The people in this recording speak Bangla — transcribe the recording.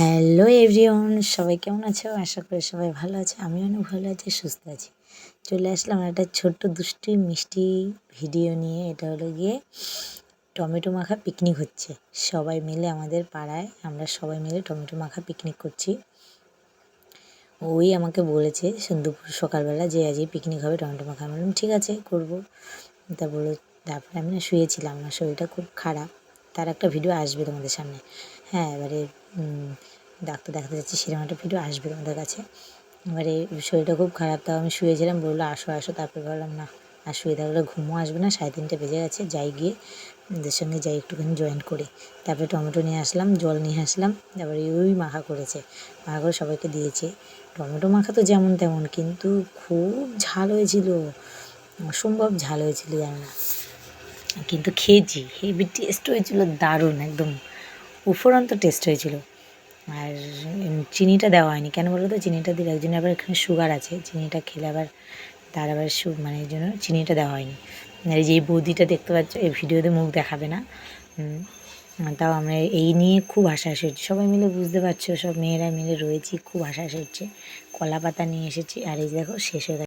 হ্যালো এভরিওয়ান, সবাই কেমন আছো? আশা করি সবাই ভালো আছে। আমি অনেক ভালো আছি, সুস্থ আছি। চলে আসলাম একটা ছোট্ট দুষ্টি মিষ্টি ভিডিও নিয়ে। এটা হলো গিয়ে টমেটো মাখা পিকনিক হচ্ছে। সবাই মিলে আমাদের পাড়ায়, আমরা সবাই মিলে টমেটো মাখা পিকনিক করছি। ওই আমাকে বলেছে দুপুর সকালবেলা যে আজই পিকনিক হবে, টমেটো মাখা। বললাম, ঠিক আছে, করব। তা তারপরে আমি না শুয়েছিলাম আমার শরীরটা খুব খারাপ। তার একটা ভিডিও আসবে তোমাদের সামনে। হ্যাঁ এবারে ডাক্তার দেখাতে যাচ্ছি, সেরকম একটা ভিডিও আসবে তোমাদের কাছে। এবারে, শরীরটা খুব খারাপ, তাও আমি শুয়েছিলাম, বলল, আসো আসো। তারপরে বললাম না, আর শুয়ে থাকলে ঘুমও আসবে না, সাড়ে তিনটে বেজে গেছে, যাই গিয়ে, ওদের সঙ্গে যাই একটুখানি জয়েন করি। তারপরে টমেটো নিয়ে আসলাম, জল নিয়ে আসলাম, তারপরে ওই মাখা করেছে। মাখা করে সবাইকে দিয়েছে। টমেটো মাখা তো যেমন তেমন, কিন্তু খুব ঝাল হয়েছিল। অসম্ভব ঝাল হয়েছিল, জানো না। কিন্তু খেয়েছি হেভি টেস্ট হয়েছিল, দারুণ, একদম উপরন্ত টেস্ট হয়েছিল। আর চিনিটা দেওয়া হয়নি। কেন বলো তো? চিনিটা দিলে একজনের আবার এখানে সুগার আছে, চিনিটা খেলে আবার তার আবার সু মানে এই জন্য চিনিটা দেওয়া হয়নি। আর এই যে বৌদিটা দেখতে পাচ্ছ, এই ভিডিওতে মুখ দেখাবে না। তাও আমরা এই নিয়ে খুব হাসাহাসি হচ্ছে। সবাই মিলে বুঝতে পারছ, সব মেয়েরা মিলে রয়েছি, খুব হাসাহাসি হচ্ছে। কলা পাতা নিয়ে এসেছি, আর এই দেখো, শেষ হয়ে